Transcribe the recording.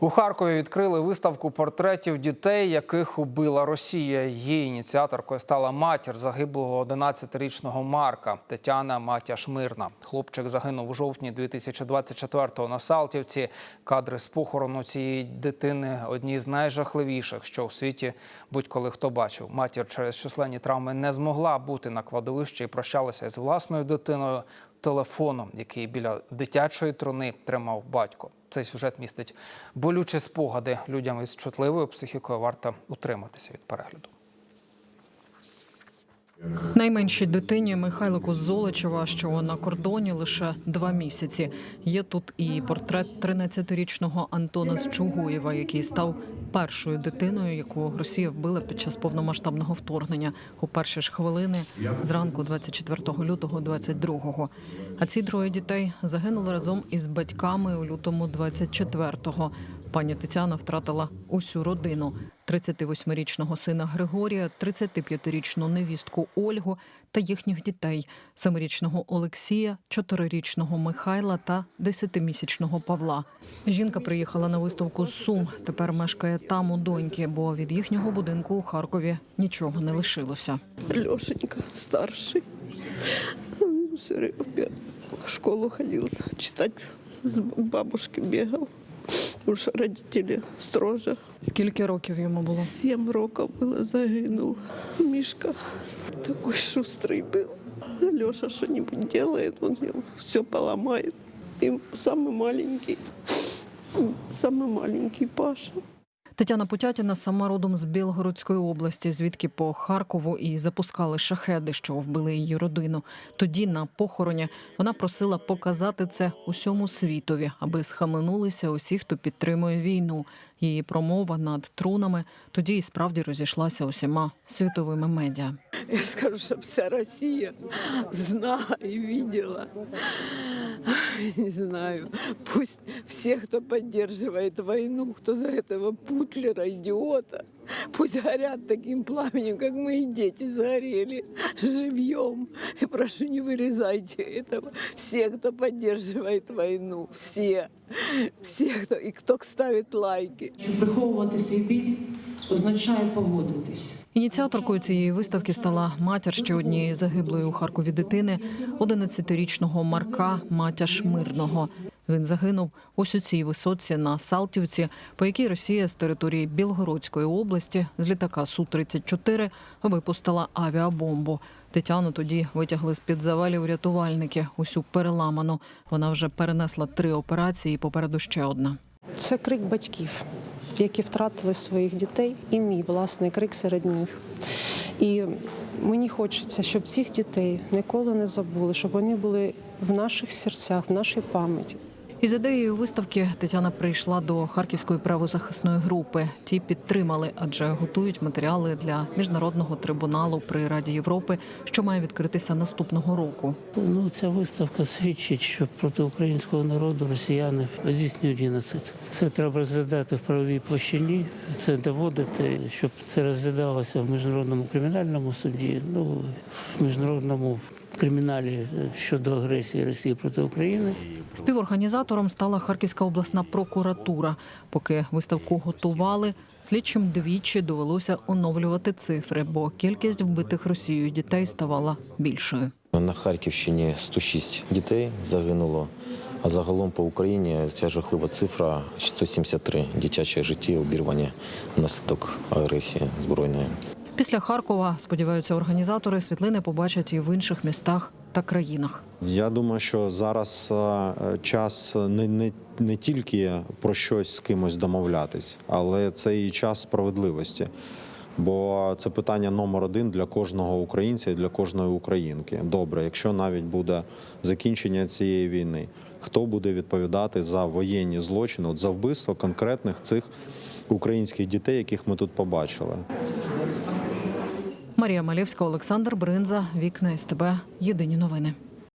У Харкові відкрили виставку портретів дітей, яких убила Росія. Її ініціаторкою стала матір загиблого 11-річного Марка Тетяна Матяш Мирна. Хлопчик загинув у жовтні 2024-го на Салтівці. Кадри з похорону цієї дитини одні з найжахливіших, що у світі будь-коли хто бачив. Матір через численні травми не змогла бути на кладовищі і прощалася з власною дитиною телефоном, який біля дитячої труни тримав батько. Цей сюжет містить болючі спогади. Людям із чутливою психікою варто утриматися від перегляду. Найменшій дитині Михайлику Золочева, що на кордоні лише два місяці. Є тут і портрет 13-річного Антона Счугуєва, який став першою дитиною, яку Росія вбила під час повномасштабного вторгнення у перші ж хвилини зранку 24 лютого 22-го. А ці троє дітей загинули разом із батьками у лютому 24-го. Пані Тетяна втратила усю родину: 38-річного сина Григорія, 35-річну невістку Ольгу та їхніх дітей: 7-річного Олексія, 4-річного Михайла та 10-місячного Павла. Жінка приїхала на виставку з Сум. Тепер мешкає там у доньки, бо від їхнього будинку у Харкові нічого не лишилося. Лешенька старший. В школу ходил, читать с бабушки бегал. Уж родители строже. Скільки років йому було? Сім років було загинув. Мишка такой шустрый был. Леша что-нибудь делает, он все поломает. И самый маленький, самый маленький Паша. Тетяна Путятіна сама родом з Білгородської області, звідки по Харкову і запускали шахеди, що вбили її родину. Тоді на похороні вона просила показати це усьому світові, аби схаменулися усі, хто підтримує війну. Її промова над трунами тоді і справді розійшлася усіма світовими медіа. Я скажу, чтобы вся Россия знала и видела. Не знаю. Пусть все, кто поддерживает войну, кто за этого Путлера, идиота, пусть горят таким пламенем, как мои дети загорели живьем. И прошу, не вырезайте этого. Все, кто поддерживает войну, все. Все, кто, и кто ставит лайки. Щоб приховувати свій біль означає погодитись. Ініціаторкою цієї виставки стала матір ще однієї загиблої у Харкові дитини, 11-річного Марка Матяш Мирного. Він загинув ось у цій висоці на Салтівці, по якій Росія з території Білгородської області з літака су 34 випустила авіабомбу. Тетяну тоді витягли з під завалів рятувальники. Усю переламану. Вона вже перенесла три операції. і Попереду ще одна. Це крик батьків, які втратили своїх дітей, і мій власний крик серед них. І мені хочеться, щоб цих дітей ніколи не забули, щоб вони були в наших серцях, в нашій пам'яті. Із ідеєю виставки Тетяна прийшла до харківської правозахисної групи. Ті підтримали, адже готують матеріали для міжнародного трибуналу при Раді Європи, що має відкритися наступного року. Ну, ця виставка свідчить, що проти українського народу росіяни здійснюють геноцид. Це треба розглядати в правовій площині, це доводити, щоб це розглядалося в міжнародному кримінальному суді, ну в міжнародному криміналі щодо агресії Росії проти України. Співорганізатором стала Харківська обласна прокуратура. Поки виставку готували, слідчим двічі довелося оновлювати цифри, бо кількість вбитих Росією дітей ставала більшою. На Харківщині 106 дітей загинуло. А загалом по Україні ця жахлива цифра 173 дитячі житті обірвані внаслідок агресії збройної. Після Харкова сподіваються організатори світлини побачать і в інших містах та країнах. Я думаю, що зараз е, час не, не, не тільки про щось з кимось домовлятись, але це і час справедливості. Бо це питання номер один для кожного українця і для кожної українки. Добре, якщо навіть буде закінчення цієї війни, хто буде відповідати за воєнні злочини, от за вбивство конкретних цих українських дітей, яких ми тут побачили? Марія Малєвська, Олександр Бринза, Вікна СТБ. Єдині новини.